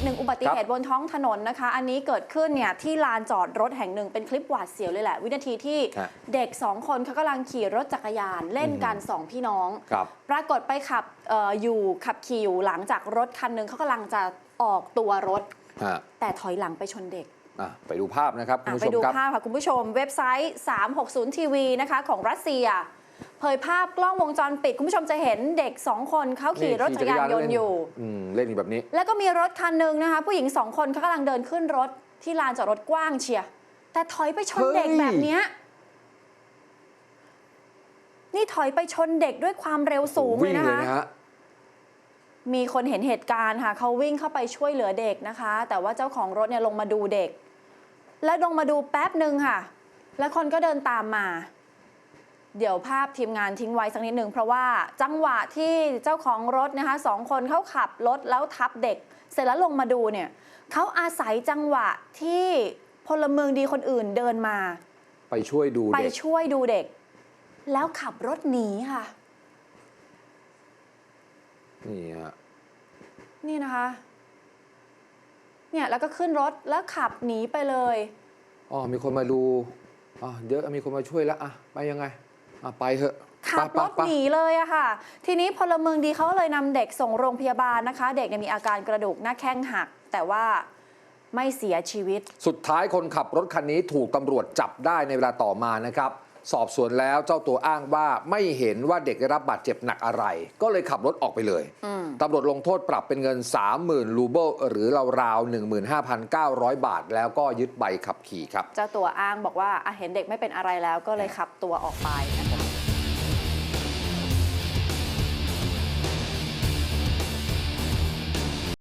อีกหนึ่งอุบัติเหตุบนท้องถนนนะคะ อันนี้เกิดขึ้นเนี่ยที่ลานจอดรถแห่งหนึ่งเป็นคลิปหวาดเสียวเลยแหละ วินาทีที่ฮะเด็กสองคนเขากำลังขี่รถจักรยานเล่นกันสองพี่น้องครับปรากฏไปขับเอออยู่ขับขี่อยู่หลังจากรถคันหนึ่งเขากำลังจะออกตัวรถฮะแต่ถอยหลังไปชนเด็กอะไปดูภาพนะครับคุณอะผู้ไปชมดูครับภาพค่ะคุณผู้ชมเว็บไซต์ 360ทีวีนะคะของรัสเซีย เผยภาพกล้องวงจรปิด คุณผู้ชมจะเห็นเด็กสองคนเขาขี่รถจักรยานยนต์อยู่อืมเล่นแบบนี้ แล้วก็มีรถคันหนึ่งนะคะ ผู้หญิงสองคนเขากำลังเดินขึ้นรถที่ลานจอดรถกว้างเชียร์แต่ถอยไปชนเด็กเฮ้ย แบบเนี้ยนี่ถอยไปชนเด็กด้วยความเร็วสูงเลวิ่ยงนะเลยคะ นะฮะ มีคนเห็นเหตุการณ์ค่ะเขาวิ่งเข้าไปช่วยเหลือเด็กนะคะ แต่ว่าเจ้าของรถเนี่ยลงมาดูเด็ก แล้วลงมาดูแป๊บหนึ่งค่ะ แล้วคนก็เดินตามมา เดี๋ยวภาพทีมงานทิ้งไว้สักนิดหนึ่งเพราะว่าจังหวะที่เจ้าของรถนะคะสองคนเขาขับรถแล้วทับเด็ก เสร็จแล้วลงมาดูเนี่ยเขาอาศัยจังหวะที่พลเมืองดีคนอื่นเดินมา ไปช่วยดูไปเด็กช่วยดูเด็ก แล้วขับรถหนีค่ะ นี่ฮะนี่นะคะ เนี่ยแล้วก็ขึ้นรถแล้วขับหนีไปเลย อ๋อมีคนมาดูอ๋อเยอะมีคนมาช่วยแล้วอะไปยังไง อะไปเถอะ ขับไปรไปถไปหนีเลยอะค่ะ ทีนี้พลเมืองดีเขาก็เลยนำเด็กส่งโรงพยาบาลนะคะ เด็กเนี่ยมีอาการกระดูกหน้าแข้งหัก แต่ว่าไม่เสียชีวิต สุดท้ายคนขับรถคันนี้ถูกตำรวจจับได้ในเวลาต่อมานะครับ สอบสวนแล้วเจ้าตัวอ้างว่าไม่เห็นว่าเด็กได้รับบาดเจ็บหนักอะไร ก็เลยขับรถออกไปเลยอืมตำรวจลงโทษปรับเป็นเงิน 30,000 รูเบิลหรือราวๆ15,900 บาท แล้วก็ยึดใบขับขี่ครับ เจ้าตัวอ้างบอกว่าอะเห็นเด็กไม่เป็นอะไรแล้วก็เลยขับตัวออกไปนะคะ